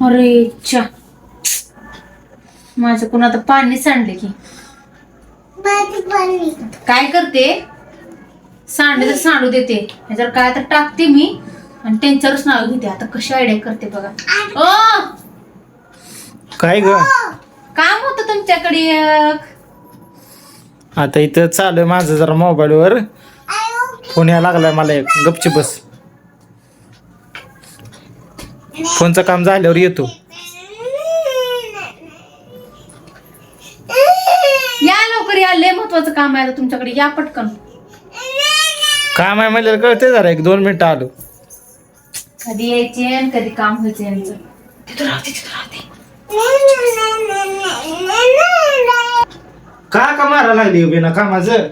अरे चा. माझं कोण आता पाणी सांडले की. काय करते? सांडले तर सांडू देते. ह्याच्यावर काय तर टाकते मी आणि त्यांच्यावरच नाव घेते. आता कशी आयडिया करते बघा. ओ! काय ग? काम होतं तुमच्याकडे एक. आता इथं चालू आहे माझं जरा मोबाईलवर फोन यायला लागलाय मला एक. गपची बस. फोनचं काम झाल्यावर येतो. या लवकर या लय महत्वाचं काम आहे आता तुमच्याकडे. या पटकन. काम आहे म्हणलं कळते जरा एक दोन मिनिटं आलो. कधी यायचे आणि कधी काम व्हायचे यांचं. तिथं राहते तिथं राहते का का मारा लागली बिना कामाचं?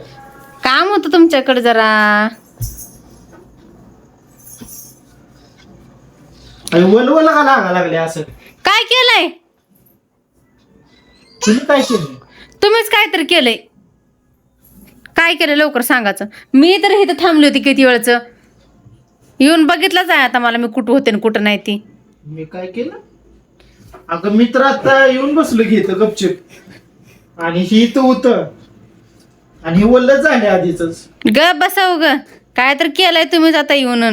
काम होतं तुमच्याकडे जरा. अरे वलवल का लागा लागले असं? काय केलंय? तुम्ही काय केलं तुम्हीच काहीतरी केलंय. काय केलं लवकर सांगायचं. मी तर इथं थांबली होती किती वेळचं. येऊन बघितलंच आहे आता मला मी कुठं होते आणि कुठं नाही ती. मी काय केलं? अगं मित्र आता येऊन बसलो इथं गपचिप. आणि ही इथं होत. आणि हे वल्ल झाले आधीच ग बसाव ग. काय तर केलंय तुम्हीच आता येऊन.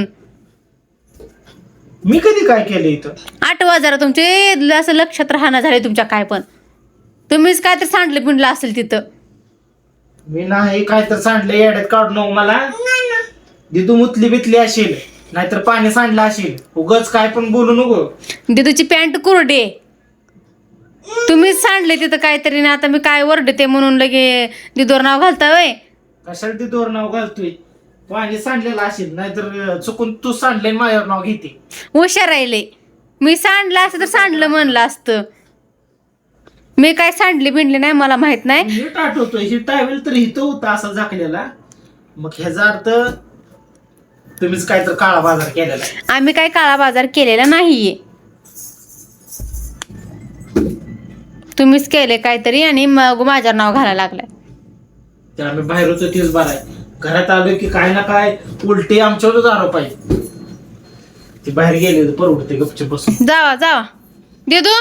मी कधी काय केलं इथं? आठवा जरा तुमचे असं लक्षात राहणं झाले तुमच्या काय पण. तुम्हीच काय तर सांडलं पिंडलं असेल तिथं. मी नाही काय तर सांडलं येड्यात काढू नको मला. दिदू मुतली बितली असेल नाहीतर पाणी सांडलं असेल. उगच काय पण बोलू नको. दिदूची पॅन्ट कुरडे. तुम्हीच सांडले तिथं काहीतरी ना आता मी काय वरडते म्हणून लगे दिदोर नाव घालता वय कशाला दिदूवर नाव घालतोय? पाणी सांडलेलं असेल नाहीतर चुकून तू सांडले माझ्यावर नाव घेते. हुशार राहिले मी सांडलं असतं तर सांडलं म्हणलं असतं. मी काय सांडली बिंडली नाही मला माहीत नाही. नीट आठवतोय ही टायवेल तर इथं होता असा झाकलेला. मग ह्याचा अर्थ तुम्हीच काय तर काळा बाजार केलेला आहे. आम्ही काय काळा बाजार केलेला नाहीये. तुम्हीच केले काहीतरी आणि मग माझ्यावर नाव घालायला लागलाय. तर आम्ही बाहेर होतो तेच बरं आहे घरात आलो की काय ना काय उलटे आमच्यावरच आरोप आहे. ते बाहेर गेले तर परवडते गपचूप बसून. जावा जावा. देतो